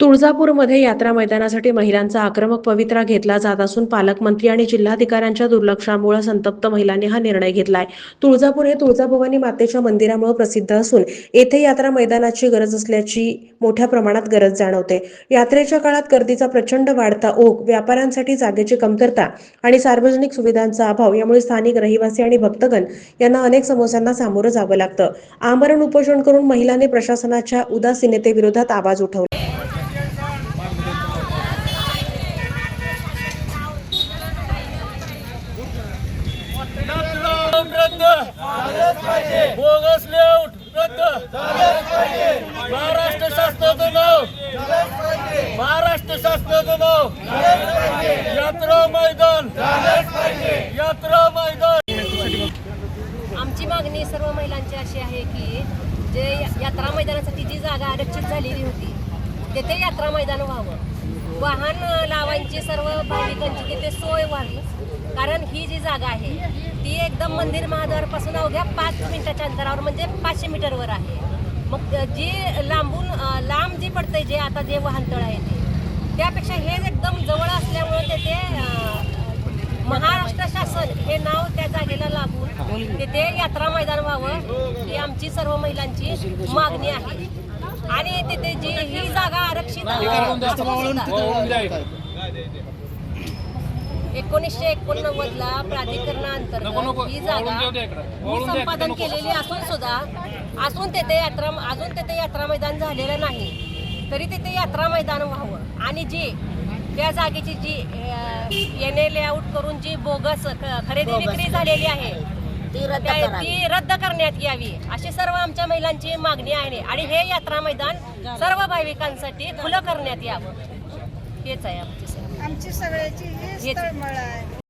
तुळजापूरमध्ये यात्रा मैदानासाठी महिलांचा आक्रमक पवित्रा घेतला जात असून पालकमंत्री आणि जिल्हाधिकाऱ्यांच्या दुर्लक्षामुळे संतप्त महिलांनी हा निर्णय घेतलाय. तुळजापूर हे तुळजाभवानी मातेच्या मंदिरामुळे प्रसिद्ध असून येथे यात्रा मैदानाची गरज असल्याची मोठ्या प्रमाणात गरज जाणवते. यात्रेच्या काळात गर्दीचा प्रचंड वाढता ओघ व्यापाऱ्यांसाठी जागेची कमतरता आणि सार्वजनिक सुविधांचा अभाव यामुळे स्थानिक रहिवासी आणि भक्तगण यांना अनेक समस्यांना सामोरं जावं लागतं. आमरण उपोषण करून महिलांनी प्रशासनाच्या उदासीनतेविरोधात आवाज उठवला. रद्द. बोगस लेआउट रद्द. महाराष्ट्र शासनाचं नाव. महाराष्ट्र शासनाचं नाव. यात्रा मैदान. यात्रा मैदान. आमची मागणी सर्व महिलांची अशी आहे की जे यात्रा मैदानासाठी जी जागा आरक्षित झालेली होती तेथे यात्रा मैदान व्हावं. वाहन लावायची सर्व भाविकांची तिथे सोय व्हावी. ही जी जागा आहे ती एकदम मंदिर महाद्वारपासून अवघ्या पाच मिनिटाच्या अंतरावर म्हणजे पाचशे मीटरवर आहे मग जी लांबून लांब जी पडते जे आता जे वाहनतळ आहे ते त्यापेक्षा हे एकदम जवळ असल्यामुळे तेथे महाराष्ट्र शासन हे नाव त्या जागेला लागून तिथे यात्रा मैदान व्हावं ही आमची सर्व महिलांची मागणी आहे आणि तिथे जी ही जागा आरक्षित एकोणीसशे एकोणनव्वद ला प्राधिकरणाअंतर्गत ही जागा संपादन केलेली असून सुद्धा असून तेथे यात्रा अजून तेथे यात्रा मैदान झालेलं नाही. तरी तिथे यात्रा मैदान व्हावं. आणि जी त्या जागेची जी एन ए लेआउट करून जी बोगस ख- खरेदी विक्री झालेली आहे ती रद्द करण्यात यावी अशी सर्व आमच्या महिलांची मागणी आहे. आणि हे यात्रा मैदान सर्व भाविकांसाठी खुलं करण्यात यावं. हेच आहे आमची आमची सगळ्याची हेच. तळमळ आहे